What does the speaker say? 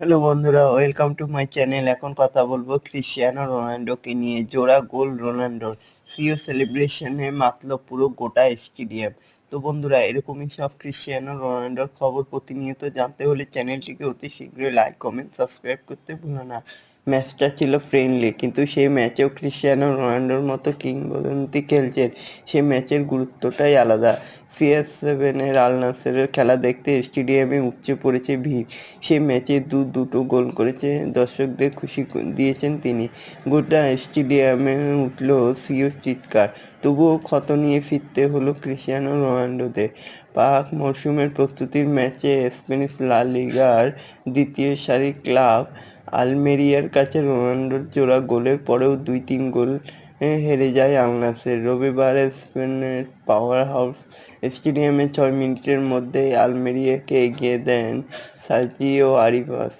Hello বন্ধুরা, welcome to my channel. এখন কথা বলব ক্রিশ্চিয়ানো রোনাল্ডোকে নিয়ে। জোড়া গোল রোনাল্ডোর, সিও সেলিব্রেশনে মাতল পুরো গোটা স্টেডিয়াম। তো বন্ধুরা, এরকমই সব ক্রিশ্চিয়ানো রোনাল্ডোর খবর প্রতিনিয়ত জানতে হলে চ্যানেলটিকে অতি শীঘ্রই লাইক কমেন্ট সাবস্ক্রাইব করতে ভুলো না। ম্যাচটা ছিল ফ্রেন্ডলি কিন্তু সেই ম্যাচেও ক্রিশ্চিয়ানো রোনাল্ডোর মতো কিংবদন্তি খেলছেন। সেই ম্যাচের গুরুত্বটাই আলাদা। সিএস সেভেনের আল নাসেরের খেলা দেখতে স্টেডিয়ামে উপচে পড়েছে ভিড়। সেই ম্যাচে দু দুটো গোল করেছে, দর্শকদের খুশি দিয়েছেন তিনি। গোটা স্টেডিয়ামে উঠল সিও চিৎকার। তবুও ক্ষত নিয়ে ফিরতে হলো ক্রিশ্চিয়ানো রোনাল্ডোদের পাক মরশুমের প্রস্তুতির ম্যাচে স্প্যানিশ লা লিগার দ্বিতীয় সারির ক্লাব আলমেরিয়ার কাছে রোনাল্ডোর জোড়া গোলের পরেও দুই তিন গোল হেরে যায় আলনাসের রবিবার স্পেনের পাওয়ার হাউস স্টেডিয়ামে ছয় মিনিটের মধ্যেই আলমেরিয়াকে এগিয়ে দেন সার্জিও আরিভাস।